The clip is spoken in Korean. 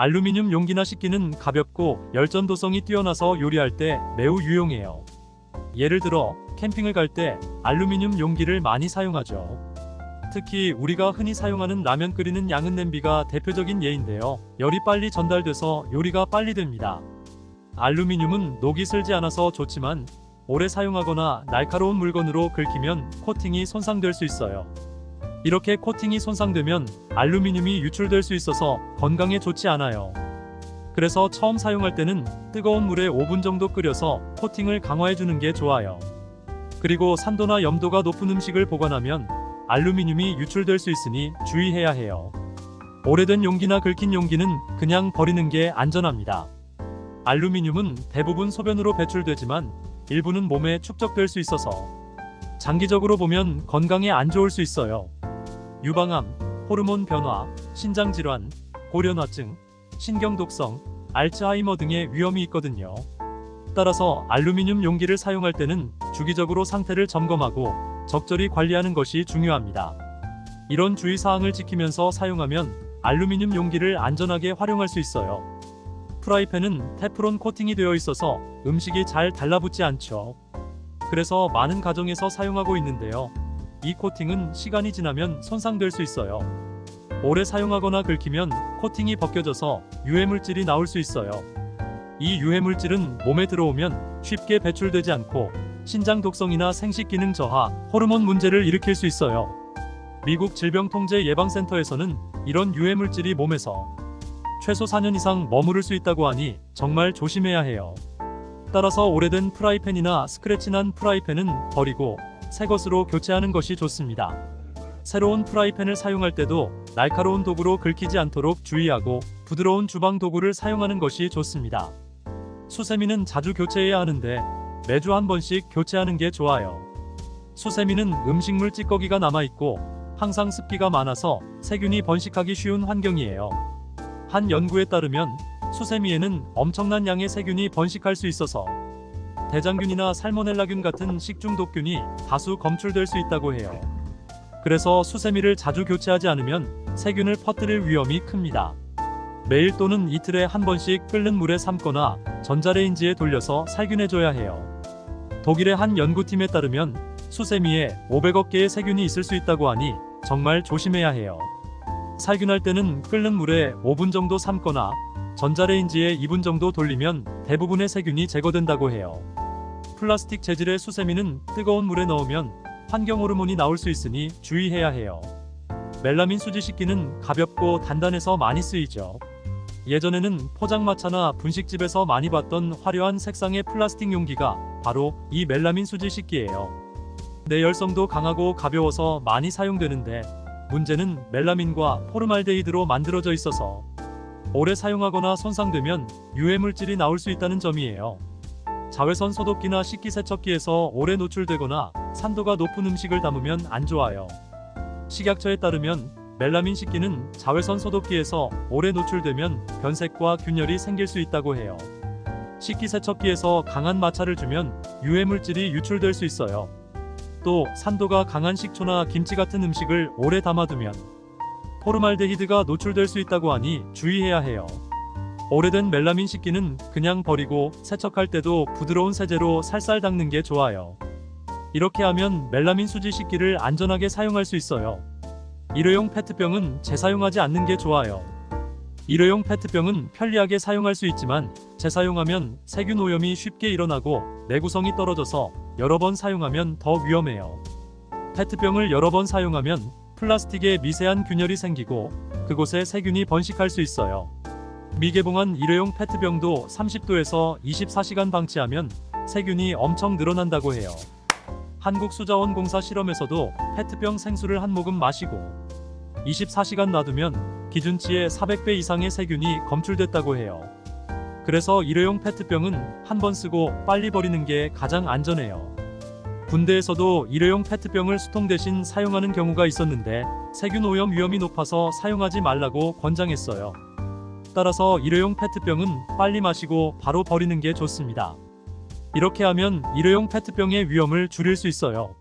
알루미늄 용기나 식기는 가볍고 열전도성이 뛰어나서 요리할 때 매우 유용해요. 예를 들어 캠핑을 갈 때 알루미늄 용기를 많이 사용하죠. 특히 우리가 흔히 사용하는 라면 끓이는 양은 냄비가 대표적인 예인데요. 열이 빨리 전달돼서 요리가 빨리 됩니다. 알루미늄은 녹이 슬지 않아서 좋지만 오래 사용하거나 날카로운 물건으로 긁히면 코팅이 손상될 수 있어요. 이렇게 코팅이 손상되면 알루미늄이 유출될 수 있어서 건강에 좋지 않아요. 그래서 처음 사용할 때는 뜨거운 물에 5분 정도 끓여서 코팅을 강화해 주는 게 좋아요. 그리고 산도나 염도가 높은 음식을 보관하면 알루미늄이 유출될 수 있으니 주의해야 해요. 오래된 용기나 긁힌 용기는 그냥 버리는 게 안전합니다. 알루미늄은 대부분 소변으로 배출되지만 일부는 몸에 축적될 수 있어서 장기적으로 보면 건강에 안 좋을 수 있어요. 유방암, 호르몬 변화, 신장 질환, 고련화증, 신경 독성, 알츠하이머 등의 위험이 있거든요. 따라서 알루미늄 용기를 사용할 때는 주기적으로 상태를 점검하고 적절히 관리하는 것이 중요합니다. 이런 주의 사항을 지키면서 사용하면 알루미늄 용기를 안전하게 활용할 수 있어요. 프라이팬은 테프론 코팅이 되어 있어서 음식이 잘 달라붙지 않죠. 그래서 많은 가정에서 사용하고 있는데요. 이 코팅은 시간이 지나면 손상될 수 있어요. 오래 사용하거나 긁히면 코팅이 벗겨져서 유해물질이 나올 수 있어요. 이 유해물질은 몸에 들어오면 쉽게 배출되지 않고 신장 독성이나 생식 기능 저하, 호르몬 문제를 일으킬 수 있어요. 미국 질병통제 예방센터에서는 이런 유해물질이 몸에서 최소 4년 이상 머무를 수 있다고 하니 정말 조심해야 해요. 따라서 오래된 프라이팬이나 스크래치 난 프라이팬은 버리고 새 것으로 교체하는 것이 좋습니다. 새로운 프라이팬을 사용할 때도 날카로운 도구로 긁히지 않도록 주의하고 부드러운 주방 도구를 사용하는 것이 좋습니다. 수세미는 자주 교체해야 하는데 매주 한 번씩 교체하는 게 좋아요. 수세미는 음식물 찌꺼기가 남아있고 항상 습기가 많아서 세균이 번식하기 쉬운 환경이에요. 한 연구에 따르면 수세미에는 엄청난 양의 세균이 번식할 수 있어서 대장균이나 살모넬라균 같은 식중독균이 다수 검출될 수 있다고 해요. 그래서 수세미를 자주 교체하지 않으면 세균을 퍼뜨릴 위험이 큽니다. 매일 또는 이틀에 한 번씩 끓는 물에 삶거나 전자레인지에 돌려서 살균해줘야 해요. 독일의 한 연구팀에 따르면 수세미에 500억 개의 세균이 있을 수 있다고 하니 정말 조심해야 해요. 살균할 때는 끓는 물에 5분 정도 삶거나 전자레인지에 2분 정도 돌리면 대부분의 세균이 제거된다고 해요. 플라스틱 재질의 수세미는 뜨거운 물에 넣으면 환경 호르몬이 나올 수 있으니 주의해야 해요. 멜라민 수지 식기는 가볍고 단단해서 많이 쓰이죠. 예전에는 포장마차나 분식집에서 많이 봤던 화려한 색상의 플라스틱 용기가 바로 이 멜라민 수지 식기예요. 내열성도 강하고 가벼워서 많이 사용되는데 문제는 멜라민과 포르말데히드로 만들어져 있어서 오래 사용하거나 손상되면 유해물질이 나올 수 있다는 점이에요. 자외선 소독기나 식기세척기에서 오래 노출되거나 산도가 높은 음식을 담으면 안 좋아요. 식약처에 따르면 멜라민 식기는 자외선 소독기에서 오래 노출되면 변색과 균열이 생길 수 있다고 해요. 식기세척기에서 강한 마찰을 주면 유해물질이 유출될 수 있어요. 또 산도가 강한 식초나 김치 같은 음식을 오래 담아두면 포르말데히드가 노출될 수 있다고 하니 주의해야 해요. 오래된 멜라민 식기는 그냥 버리고 세척할 때도 부드러운 세제로 살살 닦는 게 좋아요. 이렇게 하면 멜라민 수지 식기를 안전하게 사용할 수 있어요. 일회용 페트병은 재사용하지 않는 게 좋아요. 일회용 페트병은 편리하게 사용할 수 있지만 재사용하면 세균 오염이 쉽게 일어나고 내구성이 떨어져서 여러 번 사용하면 더 위험해요. 페트병을 여러 번 사용하면 플라스틱에 미세한 균열이 생기고 그곳에 세균이 번식할 수 있어요. 미개봉한 일회용 페트병도 30도에서 24시간 방치하면 세균이 엄청 늘어난다고 해요. 한국수자원공사 실험에서도 페트병 생수를 한 모금 마시고 24시간 놔두면 기준치의 400배 이상의 세균이 검출됐다고 해요. 그래서 일회용 페트병은 한 번 쓰고 빨리 버리는 게 가장 안전해요. 군대에서도 일회용 페트병을 수통 대신 사용하는 경우가 있었는데 세균 오염 위험이 높아서 사용하지 말라고 권장했어요. 따라서 일회용 페트병은 빨리 마시고 바로 버리는 게 좋습니다. 이렇게 하면 일회용 페트병의 위험을 줄일 수 있어요.